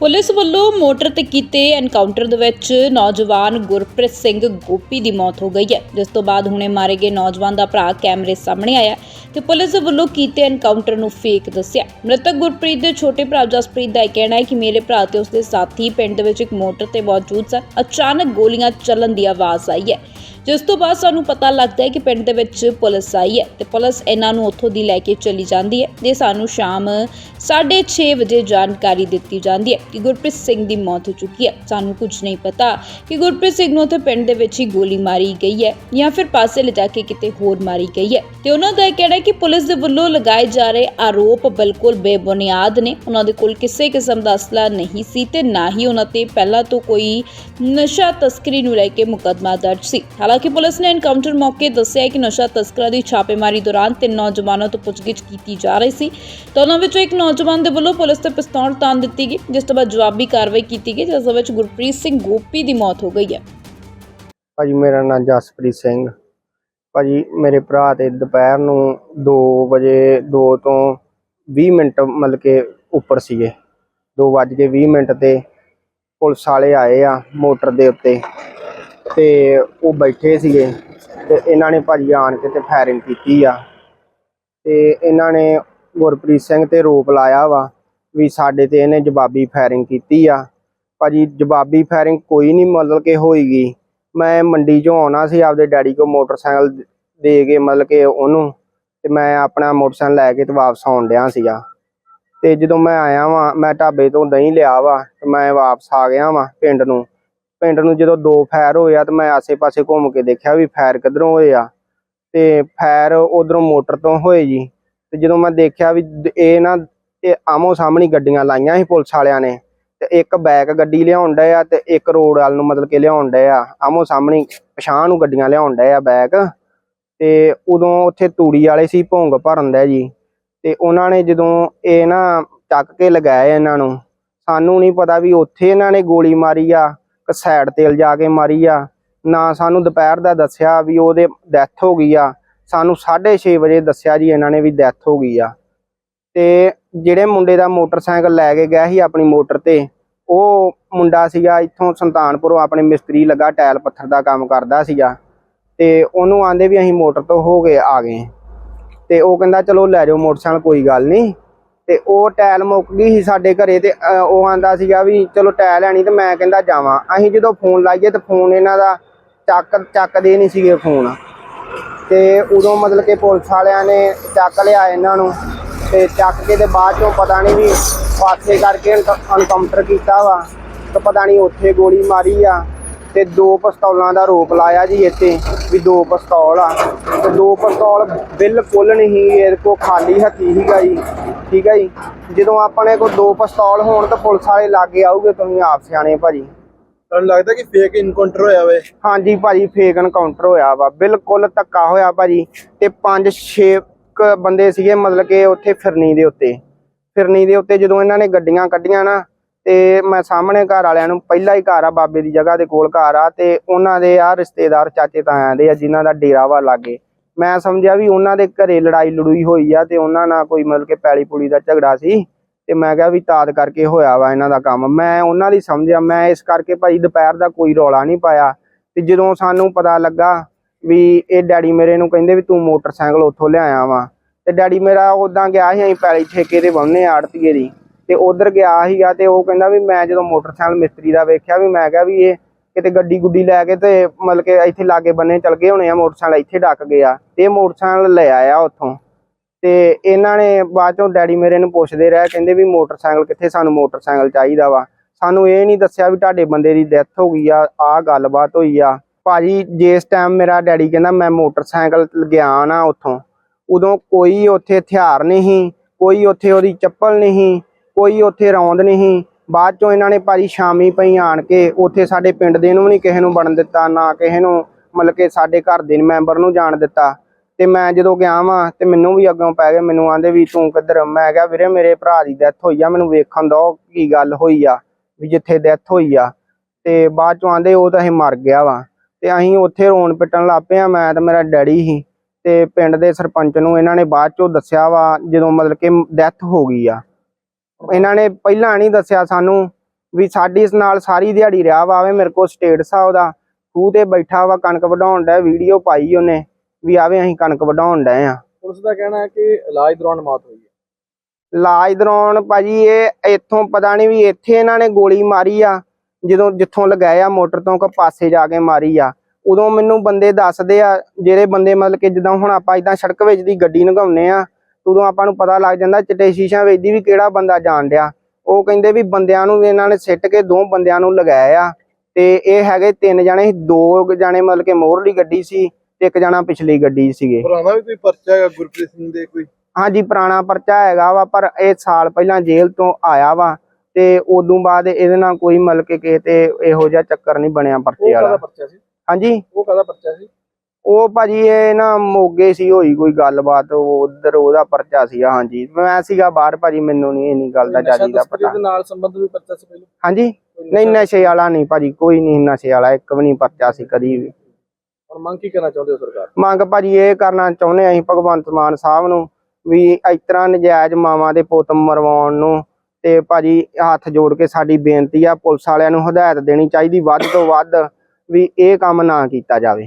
Police ਵੱਲੋਂ motor ਤੇ ਕੀਤੇ ਐਨਕਾਊਂਟਰ ਦੇ ਵਿੱਚ ਨੌਜਵਾਨ ਗੁਰਪ੍ਰੀਤ ਸਿੰਘ ਗੋਪੀ ਦੀ ਮੌਤ ਹੋ ਗਈ ਹੈ। ਜਿਸ ਤੋਂ ਬਾਅਦ ਹੁਣੇ ਮਾਰੇ ਗਏ ਨੌਜਵਾਨ ਦਾ ਭਰਾ ਕੈਮਰੇ ਸਾਹਮਣੇ ਆਇਆ ਤੇ ਪੁਲਿਸ ਵੱਲੋਂ ਕੀਤੇ ਐਨਕਾਊਂਟਰ ਨੂੰ ਫੇਕ ਦੱਸਿਆ। ਮ੍ਰਿਤਕ ਗੁਰਪ੍ਰੀਤ ਦੇ ਛੋਟੇ ਭਰਾ ਜਸਪ੍ਰੀਤ ਦਾ ਇਹ ਕਹਿਣਾ ਹੈ ਕਿ ਮੇਰੇ ਭਰਾ ਤੇ ਉਸਦੇ ਸਾਥੀ ਪਿੰਡ ਦੇ ਵਿੱਚ ਇੱਕ ਮੋਟਰ ਤੇ ਮੌਜੂਦ ਸਨ। ਅਚਾਨਕ ਗੋਲੀਆਂ ਚੱਲਣ ਦੀ ਆਵਾਜ਼ ਆਈ ਹੈ। ਜਿਸ ਤੋਂ ਬਾਅਦ ਸਾਨੂੰ ਪਤਾ ਲੱਗਦਾ ਹੈ ਕਿ ਪਿੰਡ ਦੇ ਵਿੱਚ ਪੁਲਿਸ ਆਈ ਹੈ ਤੇ ਪੁਲਿਸ ਇਹਨਾਂ ਨੂੰ ਉੱਥੋਂ ਦੀ ਲੈ ਕੇ ਚਲੀ ਜਾਂਦੀ ਹੈ ਤੇ ਸਾਨੂੰ ਸ਼ਾਮ 6:30 ਵਜੇ ਜਾਣਕਾਰੀ ਦਿੱਤੀ ਜਾਂਦੀ ਹੈ ਕਿ ਗੁਰਪ੍ਰੀਤ ਸਿੰਘ ਦੀ ਮੌਤ ਹੋ ਚੁੱਕੀ ਹੈ। ਸਾਨੂੰ ਕੁਝ ਨਹੀਂ ਪਤਾ ਕਿ ਗੁਰਪ੍ਰੀਤ ਸਿੰਘ ਨੂੰ ਉੱਥੇ ਪਿੰਡ ਦੇ ਵਿੱਚ ਹੀ ਗੋਲੀ ਮਾਰੀ ਗਈ ਹੈ ਜਾਂ ਫਿਰ ਪਾਸੇ ਲਿਜਾ ਕੇ ਕਿਤੇ ਹੋਰ ਮਾਰੀ ਗਈ ਹੈ। ਤੇ ਉਹਨਾਂ ਦਾ ਇਹ ਕਹਿਣਾ ਹੈ ਕਿ ਪੁਲਿਸ ਦੇ ਵੱਲੋਂ ਲਗਾਏ ਜਾ ਰਹੇ ਆਰੋਪ ਬਿਲਕੁਲ ਬੇਬੁਨਿਆਦ ਨੇ। ਉਹਨਾਂ ਦੇ ਕੋਲ ਕਿਸੇ ਕਿਸਮ ਦਾ ਅਸਲਾ ਨਹੀਂ ਸੀ ਤੇ ਨਾ ਹੀ ਉਹਨਾਂ ਤੇ ਪਹਿਲਾਂ ਤੋਂ ਕੋਈ ਨਸ਼ਾ ਤਸਕਰੀ ਨੂੰ ਲੈ ਕੇ ਮੁਕੱਦਮਾ ਦਰਜ ਸੀ। ਹਾਲਾਂਕਿ ਪੁਲਿਸ ਨੇ ਐਨਕਾਊਂਟਰ ਮੌਕੇ ਦੱਸਿਆ ਕਿ ਨਸ਼ਾ ਤਸਕਰਾਂ ਦੀ ਛਾਪੇਮਾਰੀ ਦੌਰਾਨ ਤਿੰਨ ਨੌਜਵਾਨਾਂ ਤੋਂ ਪੁੱਛਗਿੱਛ ਕੀਤੀ ਜਾ ਰਹੀ ਸੀ। ਤਾਂ ਉਹਨਾਂ ਵਿੱਚੋਂ ਇੱਕ ਨੌਜਵਾਨ ਦੇ ਵੱਲੋਂ ਪੁਲਿਸ ਤੇ ਪਿਸਤੌਲ ਤਾਣ ਦਿੱਤੀ ਗਈ, ਜਿਸ ਤੋਂ ਬਾਅਦ ਜਵਾਬੀ ਕਾਰਵਾਈ ਕੀਤੀ ਗਈ, ਜਿਸ ਵਿੱਚ ਗੁਰਪ੍ਰੀਤ ਸਿੰਘ ਗੋਪੀ ਦੀ ਮੌਤ ਹੋ ਗਈ ਹੈ। ਭਾਜੀ, ਮੇਰਾ ਨਾਮ ਜਸਪ੍ਰੀਤ ਸਿੰਘ। ਭਾਜੀ, ਮੇਰੇ ਭਰਾ ਤੇ ਦੁਪਹਿਰ ਨੂੰ 2 ਵਜੇ 2 ਤੋਂ 20 ਮਿੰਟ ਮਤਲਬ ਕਿ ਉੱਪਰ ਸੀਗੇ। 2 ਵੱਜ ਕੇ 20 ਮਿੰਟ ਤੇ ਪੁਲਿਸ ਵਾਲੇ ਆਏ ਆ ਮੋਟਰ ਦੇ ਉੱਤੇ। ਤੇ ਉਹ ਬੈਠੇ ਸੀਗੇ ਤੇ ਇਹਨਾਂ ਨੇ ਭਾਜੀ ਆਣ ਕੇ ਤੇ ਫਾਇਰਿੰਗ ਕੀਤੀ ਆ। ਤੇ ਇਹਨਾਂ ਨੇ ਗੁਰਪ੍ਰੀਤ ਸਿੰਘ ਤੇ ਰੋਪ ਲਾਇਆ ਵਾ ਵੀ ਸਾਡੇ ਤੇ ਇਹਨੇ ਜਵਾਬੀ ਫਾਇਰਿੰਗ ਕੀਤੀ ਆ। ਭਾਜੀ ਜਵਾਬੀ ਫਾਇਰਿੰਗ ਕੋਈ ਨਹੀਂ ਮਤਲਬ ਕਿ ਹੋਈਗੀ। ਮੈਂ ਮੰਡੀ ਚੋਂ ਆਉਣਾ ਸੀ, ਆਪਦੇ ਡੈਡੀ ਕੋ ਮੋਟਰਸਾਈਕਲ ਦੇ ਕੇ ਮਤਲਬ ਕਿ ਉਹਨੂੰ ਤੇ ਮੈਂ ਆਪਣਾ ਮੋਟਰਸਾਈਕਲ ਲੈ ਕੇ ਤੇ ਵਾਪਸ ਆਉਣ ਡਿਆ ਸੀਗਾ। ਤੇ ਜਦੋਂ ਮੈਂ ਆਇਆ ਵਾਂ, ਮੈਂ ਢਾਬੇ ਤੋਂ ਦਹੀਂ ਲਿਆ ਵਾ ਤੇ ਮੈਂ ਵਾਪਸ ਆ ਗਿਆ ਵਾਂ ਪਿੰਡ ਨੂੰ। ਪਿੰਡ ਨੂੰ ਜਦੋਂ ਦੋ ਫਾਇਰ ਹੋਇਆ ਤੇ ਮੈਂ ਆਸੇ-ਪਾਸੇ ਘੁੰਮ ਕੇ ਦੇਖਿਆ ਵੀ ਫਾਇਰ ਕਿੱਧਰੋਂ ਹੋਏ ਆ। ਤੇ ਫਾਇਰ ਉਧਰੋਂ ਮੋਟਰ ਤੋਂ ਹੋਏ ਜੀ। ਤੇ ਜਦੋਂ ਮੈਂ ਦੇਖਿਆ ਵੀ ਇਹ ਨਾ ਇਹ ਆਮੋ ਸਾਹਮਣੀ ਗੱਡੀਆਂ ਲਾਈਆਂ ਸੀ ਪੁਲਿਸ ਵਾਲਿਆਂ ਨੇ। ਤੇ ਇੱਕ ਬੈਕ ਗੱਡੀ ਲਿਆਉਣ ਡਏ ਆ ਤੇ ਇੱਕ ਰੋਡ ਵਾਲ ਨੂੰ ਮਤਲਬ ਕਿ ਲਿਆਉਣ ਡਏ ਆ। ਆਮੋ ਸਾਹਮਣੀ ਪਛਾਣ ਨੂੰ ਗੱਡੀਆਂ ਲਿਆਉਣ ਡਏ ਆ ਬੈਕ। ਤੇ ਉਦੋਂ ਉੱਥੇ ਤੂੜੀ ਵਾਲੇ ਸੀ ਭੋਂਗ ਭਰਨ ਦੇ ਜੀ। ਤੇ ਉਹਨਾਂ ਨੇ ਜਦੋਂ ਇਹ ਨਾ ਚੱਕ ਕੇ ਲਗਾਏ ਇਹਨਾਂ ਨੂੰ, ਸਾਨੂੰ ਨਹੀਂ ਪਤਾ ਵੀ ਉੱਥੇ ਇਹਨਾਂ ਨੇ ਗੋਲੀ ਮਾਰੀ ਆ ਇੱਕ ਸਾਈਡ ਤੇ ਲਿਜਾ ਕੇ ਮਾਰੀ ਆ। ਨਾ ਸਾਨੂੰ ਦੁਪਹਿਰ ਦਾ ਦੱਸਿਆ ਵੀ ਉਹਦੇ ਡੈਥ ਹੋ ਗਈ ਆ। ਸਾਨੂੰ 6:30 ਵਜੇ ਦੱਸਿਆ ਜੀ ਇਹਨਾਂ ਨੇ ਵੀ ਡੈਥ ਹੋ ਗਈ ਆ। ਤੇ ਜਿਹੜੇ ਮੁੰਡੇ ਦਾ ਮੋਟਰਸਾਈਕਲ ਲੈ ਕੇ ਗਿਆ ਸੀ ਆਪਣੀ ਮੋਟਰ ਤੇ, ਉਹ ਮੁੰਡਾ ਸੀਗਾ ਇੱਥੋਂ ਸੰਤਾਨਪੁਰੋਂ ਆਪਣੇ ਮਿਸਤਰੀ ਲੱਗਾ ਟਾਇਲ ਪੱਥਰ ਦਾ ਕੰਮ ਕਰਦਾ ਸੀਗਾ। ਤੇ ਉਹਨੂੰ ਆਂਦੇ ਵੀ ਅਸੀਂ ਮੋਟਰ ਤੋਂ ਹੋ ਕੇ ਆ ਗਏ। ਤੇ ਉਹ ਕਹਿੰਦਾ, ਚਲੋ ਲੈ ਜਾਓ ਮੋਟਰਸਾਈਕਲ, ਕੋਈ ਗੱਲ ਨਹੀਂ। ਤੇ ਉਹ ਟਾਇਲ ਮੁੱਕ ਗਈ ਸੀ ਸਾਡੇ ਘਰੇ ਤੇ ਉਹ ਆਂਦਾ ਸੀਗਾ ਵੀ ਚਲੋ ਟਾਇਲ ਲੈਣੀ ਤੇ ਮੈਂ ਕਹਿੰਦਾ ਜਾਵਾਂ। ਅਸੀਂ ਜਦੋਂ ਫੋਨ ਲਾਈਏ ਤੇ ਫੋਨ ਇਹਨਾਂ ਦਾ ਚੱਕ, ਚੱਕਦੇ ਨਹੀਂ ਸੀਗੇ ਫੋਨ। ਤੇ ਉਦੋਂ ਮਤਲਬ ਕਿ ਪੁਲਿਸ ਵਾਲਿਆਂ ਨੇ ਚੱਕ ਲਿਆ ਇਹਨਾਂ ਨੂੰ ਤੇ ਚੱਕ ਕੇ ਤੇ ਬਾਅਦ ਚੋਂ ਪਤਾ ਨਹੀਂ ਵੀ ਪਾਸੇ ਕਰਕੇ ਐਨਕਾਊਂਟਰ ਕੀਤਾ ਵਾ ਤੇ ਪਤਾ ਨਹੀਂ ਉੱਥੇ ਗੋਲੀ ਮਾਰੀ ਆ ਤੇ ਦੋ ਪਿਸਤੌਲਾਂ ਦਾ ਰੋਪ ਲਾਇਆ ਜੀ ਇੱਥੇ ਵੀ ਦੋ ਪਿਸਤੌਲ ਆ। ਤੇ ਦੋ ਪਿਸਤੌਲ ਬਿਲਕੁਲ ਨਹੀਂ, ਇਹ ਕੋ ਖਾਲੀ ਹੱਥੀ ਸੀਗਾ ਜੀ। ਠੀਕ ਹੈ ਜੀ? ਜਦੋਂ ਆਪਣੇ ਕੋਲ ਦੋ ਪਿਸਤੌਲ ਹੋਣ ਤਾਂ ਪੁਲਿਸ ਵਾਲੇ ਲਾਗੇ ਆਉਗੇ ਤੁਸੀਂ ਆਪ ਸਿਆਣੇ ਭਾਜੀ। ਤੁਹਾਨੂੰ ਲੱਗਦਾ ਕਿ ਫੇਕ ਇਨਕਾਊਂਟਰ ਹੋਇਆ ਵੇ? ਹਾਂਜੀ ਭਾਜੀ ਫੇਕ ਐਨਕਾਊਂਟਰ ਹੋਇਆ ਵਾ। ਬਿਲਕੁਲ ਧੱਕਾ ਹੋਇਆ ਭਾਜੀ। ਤੇ 5-6 ਬੰਦੇ ਸੀਗੇ ਮਤਲਬ ਕਿ ਉੱਥੇ ਫਿਰਨੀ ਦੇ ਉੱਤੇ। ਫਿਰਨੀ ਦੇ ਉੱਤੇ ਜਦੋਂ ਇਹਨਾਂ ਨੇ ਗੱਡੀਆਂ ਕੱਢੀਆਂ ਨਾ ਤੇ ਮੈਂ ਸਾਹਮਣੇ ਘਰ ਵਾਲਿਆਂ ਨੂੰ ਪਹਿਲਾ ਹੀ ਘਰ ਆ ਬਾਬੇ ਦੀ ਜਗ੍ਹਾ ਦੇ ਕੋਲ ਘਰ ਆ ਤੇ ਉਹਨਾਂ ਦੇ ਆ ਰਿਸ਼ਤੇਦਾਰ ਚਾਚੇ ਤਾਇਆਂ ਦੇ ਆ ਜਿਨ੍ਹਾਂ ਦਾ ਡੇਰਾ ਵਾ ਲਾਗੇ। ਮੈਂ ਸਮਝਿਆ ਵੀ ਉਹਨਾਂ ਦੇ ਘਰੇ ਲੜਾਈ ਲੜੂਈ ਹੋਈ ਆ ਤੇ ਉਹਨਾਂ ਨਾਲ ਕੋਈ ਮਤਲਬ ਕਿ ਪੈਲੀ ਪੁਲੀ ਦਾ ਝਗੜਾ ਸੀ ਤੇ ਮੈਂ ਕਿਹਾ ਵੀ ਤਾਦ ਕਰਕੇ ਹੋਇਆ ਵਾ ਇਹਨਾਂ ਦਾ ਕੰਮ। ਮੈਂ ਉਹਨਾਂ ਦੀ ਸਮਝਿਆ, ਮੈਂ ਇਸ ਕਰਕੇ ਭਾਈ ਦੁਪਹਿਰ ਦਾ ਕੋਈ ਰੌਲਾ ਨਹੀਂ ਪਾਇਆ ਤੇ ਜਦੋਂ ਸਾਨੂੰ ਪਤਾ ਲੱਗਾ ਵੀ ਇਹ ਡੈਡੀ ਮੇਰੇ ਨੂੰ ਕਹਿੰਦੇ ਵੀ ਤੂੰ ਮੋਟਰਸਾਈਕਲ ਉੱਥੋਂ ਲਿਆਇਆ ਵਾ ਤੇ ਡੈਡੀ ਮੇਰਾ ਉਦਾਂ ਗਿਆ ਸੀ, ਅਸੀਂ ਪੈਲੀ ਠੇਕੇ ਤੇ ਬੰਨੇ ਆੜਤੀਏ ਦੀ ਤੇ ਉਧਰ ਗਿਆ ਸੀਗਾ ਤੇ ਉਹ ਕਹਿੰਦਾ ਵੀ ਮੈਂ ਜਦੋਂ ਮੋਟਰਸਾਈਕਲ ਮਿਸਤਰੀ ਦਾ ਵੇਖਿਆ ਵੀ ਮੈਂ ਕਿਹਾ ਵੀ ਇਹ ਕਿਤੇ ਗੱਡੀ ਗੁੱਡੀ ਲੈ ਕੇ ਤੇ ਮਤਲਬ ਕਿ ਇੱਥੇ ਲਾਗੇ ਬੰਨੇ ਚਲ ਗਏ ਹੋਣੇ ਆ, ਮੋਟਰਸਾਈਕਲ ਇੱਥੇ ਡੱਕ ਗਿਆ ਤੇ ਇਹ ਮੋਟਰਸਾਈਕਲ ਲੈ ਆਇਆ ਉੱਥੋਂ। ਤੇ ਇਹਨਾਂ ਨੇ ਬਾਅਦ ਚੋਂ ਡੈਡੀ ਮੇਰੇ ਨੂੰ ਪੁੱਛਦੇ ਰਹੇ, ਕਹਿੰਦੇ ਵੀ ਮੋਟਰਸਾਈਕਲ ਕਿੱਥੇ ਸਾਨੂੰ ਮੋਟਰਸਾਈਕਲ ਚਾਹੀਦਾ ਵਾ। ਸਾਨੂੰ ਇਹ ਨਹੀਂ ਦੱਸਿਆ ਵੀ ਤੁਹਾਡੇ ਬੰਦੇ ਦੀ ਡੈਥ ਹੋ ਗਈ ਆ, ਆਹ ਗੱਲਬਾਤ ਹੋਈ ਆ। ਭਾਜੀ, ਜਿਸ ਟਾਈਮ ਮੇਰਾ ਡੈਡੀ ਕਹਿੰਦਾ, ਮੈਂ ਮੋਟਰਸਾਈਕਲ ਗਿਆ ਨਾ ਉੱਥੋਂ, ਉਦੋਂ ਕੋਈ ਉੱਥੇ ਹਥਿਆਰ ਨਹੀਂ, ਕੋਈ ਉੱਥੇ ਉਹਦੀ ਚੱਪਲ ਨਹੀਂ, ਕੋਈ ਉੱਥੇ ਰੌਂਦ ਨਹੀਂ ਬਾਅਦ ਚੋਂ ਇਹਨਾਂ ਨੇ ਭਾਜੀ ਸ਼ਾਮੀ ਪਈ ਆਣ ਕੇ ਉੱਥੇ ਸਾਡੇ ਪਿੰਡ ਦੇ ਨੂੰ ਵੀ ਨਹੀਂ ਕਿਸੇ ਨੂੰ ਬਣਨ ਦਿੱਤਾ, ਨਾ ਕਿਸੇ ਨੂੰ ਮਤਲਬ ਕਿ ਸਾਡੇ ਘਰ ਦੇ ਮੈਂਬਰ ਨੂੰ ਜਾਣ ਦਿੱਤਾ। ਤੇ ਮੈਂ ਜਦੋਂ ਗਿਆ ਵਾਂ ਤੇ ਮੈਨੂੰ ਵੀ ਅੱਗੋਂ ਪੈ ਗਏ, ਮੈਨੂੰ ਆਂਦੇ ਵੀ ਤੂੰ ਕਿੱਧਰ ਮੈਂ ਕਿਹਾ ਵੀਰੇ ਮੇਰੇ ਭਰਾ ਦੀ ਡੈਥ ਹੋਈ ਆ, ਮੈਨੂੰ ਵੇਖਣ ਦੋ ਕੀ ਗੱਲ ਹੋਈ ਆ, ਵੀ ਜਿੱਥੇ ਡੈਥ ਹੋਈ ਆ। ਤੇ ਬਾਅਦ ਚੋਂ ਆਂਦੇ ਉਹ ਤਾਂ ਇਹ ਮਰ ਗਿਆ ਵਾ। ਤੇ ਅਸੀਂ ਉੱਥੇ ਰੋਣ ਪਿੱਟਣ ਲੱਗ ਪਏ ਆ, ਮੈਂ ਤੇ ਮੇਰਾ ਡੈਡੀ ਸੀ ਤੇ ਪਿੰਡ ਦੇ ਸਰਪੰਚ ਨੂੰ ਇਹਨਾਂ ਨੇ ਬਾਅਦ ਚੋਂ ਦੱਸਿਆ ਵਾ, ਜਦੋਂ ਮਤਲਬ ਕਿ ਡੈਥ ਹੋ ਗਈ ਆ। ਇਹਨਾਂ ਨੇ ਪਹਿਲਾਂ ਨਹੀਂ ਦੱਸਿਆ ਸਾਨੂੰ ਵੀ ਸਾਡੀ ਇਸ ਨਾਲ ਸਾਰੀ ਦਿਹਾੜੀ ਰਿਹਾ ਵਾ ਆਵੇ ਮੇਰੇ ਕੋਲ ਸਟੇਟ ਸਾਹਿਬ ਦਾ ਖੂਹ ਤੇ ਬੈਠਾ ਵਾ ਕਣਕ ਵਢਾਉਣ ਦਾ ਵੀਡੀਓ ਪਾਈ ਉਹਨੇ ਵੀ ਆਵੇ ਅਸੀਂ ਕਣਕ ਵਢਾਉਣ ਡਏ ਆ। ਪੁਲਿਸ ਦਾ ਕਹਿਣਾ ਹੈ ਕਿ ਇਲਾਜ ਦੌਰਾਨ ਮੌਤ ਹੋਈ ਹੈ। ਲਾਜ ਦੌਰਾਨ ਭਾਜੀ ਇਹ ਇੱਥੋਂ ਪਤਾ ਨਹੀਂ ਵੀ ਇੱਥੇ ਇਹਨਾਂ ਨੇ ਗੋਲੀ ਮਾਰੀ ਆ ਜਦੋਂ ਜਿੱਥੋਂ ਲਗਾਇਆ ਮੋਟਰ ਤੋਂ ਕਿ ਪਾਸੇ ਜਾ ਕੇ ਮਾਰੀ ਆ। ਉਦੋਂ ਮੈਨੂੰ ਬੰਦੇ ਦੱਸਦੇ ਆ ਜਿਹੜੇ ਬੰਦੇ ਮਤਲਬ ਕਿ ਜਦੋਂ ਹੁਣ ਆਪਾਂ ਇਦਾਂ ਸੜਕ ਵਿੱਚ ਦੀ ਗੱਡੀ ਲੰਘਾਉਂਦੇ ਆ ਉਦੋਂ ਆਪਾਂ ਨੂੰ ਪਤਾ ਲੱਗ ਜਾਂਦਾ ਚਿੱਟੇ ਸ਼ੀਸ਼ਾ ਵੇਚਦੀ ਵੀ ਕਿਹੜਾ ਬੰਦਾ ਜਾਣ ਡਿਆ। ਉਹ ਕਹਿੰਦੇ ਵੀ ਬੰਦਿਆਂ ਨੂੰ ਇਹਨਾਂ ਨੇ ਸਿੱਟ ਕੇ ਦੋ ਬੰਦਿਆਂ ਨੂੰ ਲਗਾਇਆ ਆ। ਤੇ ਇਹ ਹੈਗੇ ਤਿੰਨ ਜਣੇ ਦੋ ਜਣੇ ਮਤਲਬ ਕਿ ਮੋਹਰਲੀ ਗੱਡੀ ਸੀ ਤੇ ਇੱਕ ਜਣਾ ਪਿਛਲੀ ਗੱਡੀ ਸੀਗੇ। ਪੁਰਾਣਾ ਵੀ ਕੋਈ ਪਰਚਾ ਹੈਗਾ ਗੁਰਪ੍ਰੀਤ ਸਿੰਘ ਦੇ ਕੋਈ? ਹਾਂਜੀ ਪੁਰਾਣਾ ਪਰਚਾ ਹੈਗਾ ਵਾ ਪਰ ਇਹ ਸਾਲ ਪਹਿਲਾਂ ਜੇਲ੍ਹ ਤੋਂ ਆਇਆ ਵਾ ਤੇ ਉਦੋਂ ਬਾਅਦ ਇਹਦੇ ਨਾਲ ਕੋਈ ਮਤਲਬ ਕਿ ਕਿਸੇ ਤੇ ਇਹੋ ਜਿਹਾ ਚੱਕਰ ਨਹੀਂ ਬਣਿਆ ਪਰਚੇ ਵਾਲਾ। ਹਾਂਜੀ। ਉਹ ਕਾਹਦਾ ਪਰਚਾ ਸੀ? ਉਹ ਭਾਜੀ ਇਹ ਨਾ ਮੋਗੇ ਸੀ ਹੋਈ ਕੋਈ ਗੱਲਬਾਤ ਉਧਰ ਉਹਦਾ ਪਰਚਾ ਸੀਗਾ ਹਾਂਜੀ। ਮੈਂ ਸੀਗਾ ਬਾਹਰ ਭਾਜੀ ਮੈਨੂੰ ਨਹੀਂ ਇੰਨੀ ਗੱਲ ਦਾ ਜਾਜੀ ਦਾ ਪਤਾ ਦੇ ਨਾਲ ਸੰਬੰਧ ਵੀ ਪਰਚਾ ਸੀ ਪਹਿਲਾਂ? ਹਾਂਜੀ। ਨਹੀਂ ਨਸ਼ਾ- ਵਾਲਾ ਨਹੀਂ ਭਾਜੀ ਕੋਈ ਨਹੀਂ ਨਸ਼ੇ ਵਾਲਾ ਇੱਕ ਵੀ ਨਹੀਂ ਪਰਚਾ ਸੀ ਕਦੀ ਵੀ। ਹੁਣ ਮੰਗ ਕੀ ਕਰਨਾ ਚਾਹੁੰਦੇ ਹੋ ਸਰਕਾਰ? ਮੰਗ ਭਾਜੀ ਇਹ ਕਰਨਾ ਚਾਹੁੰਦੇ ਹਾਂ ਅਸੀਂ ਭਗਵੰਤ ਮਾਨ ਸਾਹਿਬ ਨੂੰ ਵੀ ਇਸ ਤਰ੍ਹਾਂ ਨਜਾਇਜ਼ ਮਾਵਾਂ ਦੇ ਪੁੱਤ ਮਰਵਾਉਣ ਨੂੰ ਤੇ ਭਾਜੀ ਹੱਥ ਜੋੜ ਕੇ ਸਾਡੀ ਬੇਨਤੀ ਆ ਪੁਲਿਸ ਵਾਲਿਆਂ ਨੂੰ ਹਦਾਇਤ ਦੇਣੀ ਚਾਹੀਦੀ ਵੱਧ ਤੋਂ ਵੱਧ ਵੀ ਇਹ ਕੰਮ ਨਾ ਕੀਤਾ ਜਾਵੇ।